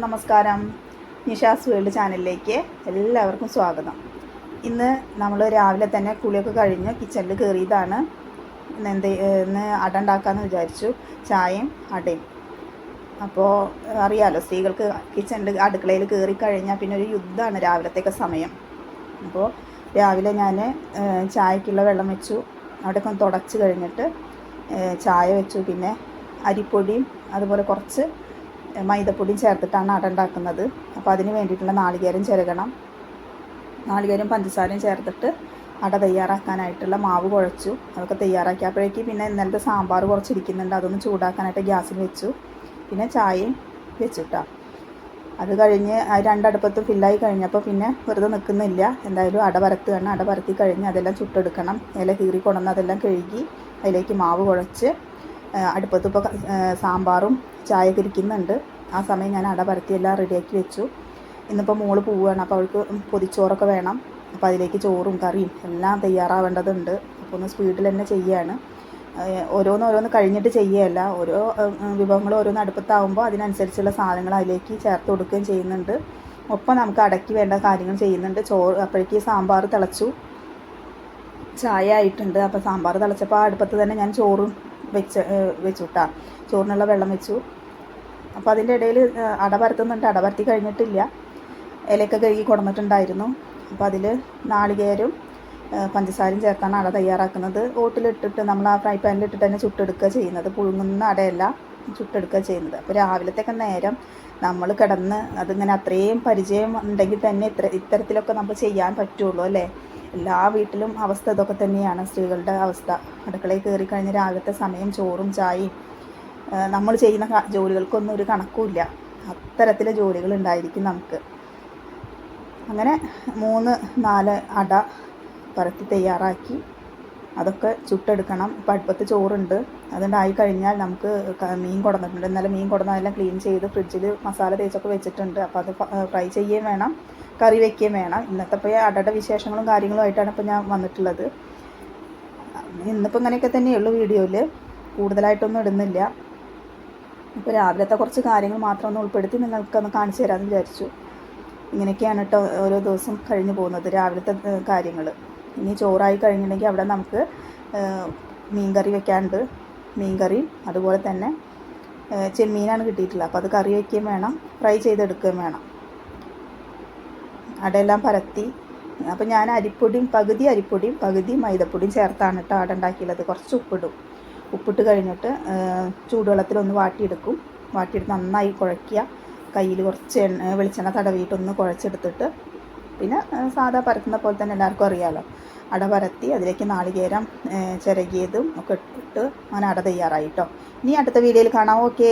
എല്ലാവർക്കും നമസ്കാരം. നിഷാസ് വേൾഡ് ചാനലിലേക്ക് എല്ലാവർക്കും സ്വാഗതം. ഇന്ന് നമ്മൾ രാവിലെ തന്നെ കുളിയൊക്കെ കഴിഞ്ഞ് കിച്ചണിൽ കയറിയതാണ് എന്ത് ഇന്ന് അട ഉണ്ടാക്കാമെന്ന് വിചാരിച്ചു. ചായയും അടയും. അപ്പോൾ അറിയാലോ സ്ത്രീകൾക്ക് കിച്ചണിൽ അടുക്കളയിൽ കയറി കഴിഞ്ഞാൽ പിന്നെ ഒരു യുദ്ധമാണ് രാവിലത്തേക്ക് സമയം. അപ്പോൾ രാവിലെ ഞാൻ ചായക്കുള്ള വെള്ളം വെച്ചു. അവിടെയൊക്കെ ഒന്ന് തുടച്ച് കഴിഞ്ഞിട്ട് ചായ വെച്ചു. പിന്നെ അരിപ്പൊടിയും അതുപോലെ കുറച്ച് മൈദപ്പൊടിയും ചേർത്തിട്ടാണ് അട ഉണ്ടാക്കുന്നത്. അപ്പോൾ അതിന് വേണ്ടിയിട്ടുള്ള നാളികേരം ചിരകണം. നാളികേരം പഞ്ചസാരയും ചേർത്തിട്ട് അട തയ്യാറാക്കാനായിട്ടുള്ള മാവ് കുഴച്ചു. അതൊക്കെ തയ്യാറാക്കിയപ്പോഴേക്ക് പിന്നെ ഇന്നലത്തെ സാമ്പാർ കുറച്ചിരിക്കുന്നുണ്ട്. അതൊന്ന് ചൂടാക്കാനായിട്ട് ഗ്യാസിൽ വെച്ചു. പിന്നെ ചായയും വെച്ചിട്ടാ അത് കഴിഞ്ഞ് രണ്ടടുപ്പത്തും ഫില്ലായി കഴിഞ്ഞപ്പോൾ പിന്നെ വെറുതെ നിൽക്കുന്നില്ല. എന്തായാലും അട പരത്തുകയാണ്. അട പരത്തി കഴിഞ്ഞ് അതെല്ലാം ചുട്ടെടുക്കണം. ഇല കീറി കൊണ്ടുവന്ന് അതെല്ലാം കഴുകി അതിലേക്ക് മാവ് കുഴച്ച് ആ, അടുപ്പത്ത് ഇപ്പോൾ സാമ്പാറും ചായയൊക്കെ ഇരിക്കുന്നുണ്ട്. ആ സമയം ഞാൻ അട പരത്തി എല്ലാം റെഡിയാക്കി വെച്ചു. ഇന്നിപ്പോൾ മോൾ പോവുകയാണ് അപ്പോൾ അവൾക്ക് പൊതിച്ചോറൊക്കെ വേണം. അപ്പോൾ അതിലേക്ക് ചോറും കറിയും എല്ലാം തയ്യാറാവേണ്ടതുണ്ട്. അപ്പോൾ ഒന്ന് സ്പീഡിൽ തന്നെ ചെയ്യുകയാണ് ഓരോന്ന് ഓരോന്ന് കഴിഞ്ഞിട്ട് ചെയ്യുകയല്ല ഓരോ വിഭവങ്ങൾ ഓരോന്ന് അടുപ്പത്താവുമ്പോൾ അതിനനുസരിച്ചുള്ള സാധനങ്ങൾ അതിലേക്ക് ചേർത്ത് കൊടുക്കുകയും ചെയ്യുന്നുണ്ട്. ഒപ്പം നമുക്ക് അടക്കി വേണ്ട കാര്യങ്ങൾ ചെയ്യുന്നുണ്ട്. ചോറ് അപ്പോഴേക്ക് സാമ്പാർ തിളച്ചു. ചായ ആയിട്ടുണ്ട്. അപ്പോൾ സാമ്പാർ തിളച്ചപ്പോൾ അടുപ്പത്ത് തന്നെ ഞാൻ ചോറും വെച്ച് വെച്ചു കേട്ടോ ചോറിനുള്ള വെള്ളം വെച്ചു. അപ്പോൾ അതിന്റെ ഇടയിൽ അട പരത്തുന്നുണ്ട്. അട കഴിഞ്ഞിട്ടില്ല. ഇലയൊക്കെ കഴുകി കൊടുന്നിട്ടുണ്ടായിരുന്നു. അപ്പോൾ അതിൽ നാളികേരും പഞ്ചസാരയും ചേർത്താണ് അട തയ്യാറാക്കുന്നത്. ഓട്ടിലിട്ടിട്ട് നമ്മൾ ആ ഫ്രൈ പാനിൽ ഇട്ടിട്ട് തന്നെ ചുട്ടെടുക്കുക ചെയ്യുന്നത്. പുഴുങ്ങുന്ന അടയല്ല ചുട്ടെടുക്കുക ചെയ്യുന്നത്. അപ്പോൾ രാവിലത്തേക്ക് നേരം നമ്മൾ കിടന്ന് അതിങ്ങനെ അത്രയും പരിചയം ഉണ്ടെങ്കിൽ തന്നെ ഇത്ര ഇത്തരത്തിലൊക്കെ നമുക്ക് ചെയ്യാൻ പറ്റുള്ളൂ അല്ലേ? എല്ലാ വീട്ടിലും അവസ്ഥ ഇതൊക്കെ തന്നെയാണ്. സ്ത്രീകളുടെ അവസ്ഥ. അടുക്കളയിൽ കയറി കഴിഞ്ഞ രാവിലത്തെ സമയം ചോറും ചായയും നമ്മൾ ചെയ്യുന്ന ജോലികൾക്കൊന്നും ഒരു കണക്കുമില്ല. അത്തരത്തിലെ ജോലികൾ ഉണ്ടായിരിക്കും നമുക്ക്. അങ്ങനെ മൂന്ന് നാല് അട പരത്തി തയ്യാറാക്കി. അതൊക്കെ ചുട്ടെടുക്കണം. ഇപ്പം അടുപ്പത്ത് ചോറുണ്ട്. അതുണ്ടായി കഴിഞ്ഞാൽ നമുക്ക് മീൻ കൊടുന്നിട്ടുണ്ട്. ഇന്നലെ മീൻ കൊടുന്നതെല്ലാം ക്ലീൻ ചെയ്ത് ഫ്രിഡ്ജിൽ മസാല തേച്ചൊക്കെ വെച്ചിട്ടുണ്ട്. അപ്പോൾ അത് ഫ്രൈ ചെയ്യുകയും വേണം. കറി വയ്ക്കുകയും വേണം. ഇന്നത്തെ ഇപ്പോൾ അടയുടെ വിശേഷങ്ങളും കാര്യങ്ങളും ആയിട്ടാണ് ഇപ്പോൾ ഞാൻ വന്നിട്ടുള്ളത്. ഇന്നിപ്പോൾ ഇങ്ങനെയൊക്കെ തന്നെയുള്ളൂ വീഡിയോയിൽ കൂടുതലായിട്ടൊന്നും ഇടുന്നില്ല. ഇപ്പോൾ രാവിലത്തെ കുറച്ച് കാര്യങ്ങൾ മാത്രം ഒന്ന് ഉൾപ്പെടുത്തി നിങ്ങൾക്കൊന്ന് കാണിച്ചു തരാമെന്ന് വിചാരിച്ചു. ഇങ്ങനെയൊക്കെയാണ് കേട്ടോ ഓരോ ദിവസം കഴിഞ്ഞു പോകുന്നത് രാവിലത്തെ കാര്യങ്ങൾ ഇനി ചോറായി കഴിഞ്ഞിട്ടുണ്ടെങ്കിൽ അവിടെ നമുക്ക് മീൻകറി വെക്കാണ്ട് മീൻകറിയും അതുപോലെ തന്നെ ചെമ്മീനാണ് കിട്ടിയിട്ടുള്ളത്. അപ്പോൾ അത് കറി വയ്ക്കുകയും വേണം ഫ്രൈ ചെയ്തെടുക്കുകയും വേണം. അടയെല്ലാം പരത്തി. അപ്പോൾ ഞാൻ അരിപ്പൊടിയും പകുതി അരിപ്പൊടിയും പകുതി മൈദപ്പൊടിയും ചേർത്താണ് കേട്ടോ അട ഉണ്ടാക്കിയുള്ളത്. കുറച്ച് ഉപ്പിടും. ഉപ്പിട്ട് കഴിഞ്ഞിട്ട് ചൂടുവെള്ളത്തിലൊന്ന് വാട്ടിയെടുക്കും. വാട്ടിയെടുത്ത് നന്നായി കുഴയ്ക്കുക. കയ്യിൽ കുറച്ച് എണ്ണ വെളിച്ചെണ്ണ തടവിയിട്ടൊന്ന് കുഴച്ചെടുത്തിട്ട് പിന്നെ സാധാ പരത്തുന്ന പോലെ തന്നെ എല്ലാവർക്കും അറിയാമല്ലോ അട പരത്തി അതിലേക്ക് നാളികേരം ചിരകിയതും ഒക്കെ ഇട്ടിട്ട് അങ്ങനെ അട തയ്യാറായിട്ടോ ഇനി അടുത്ത വീഡിയോയിൽ കാണാം. ഓക്കെ.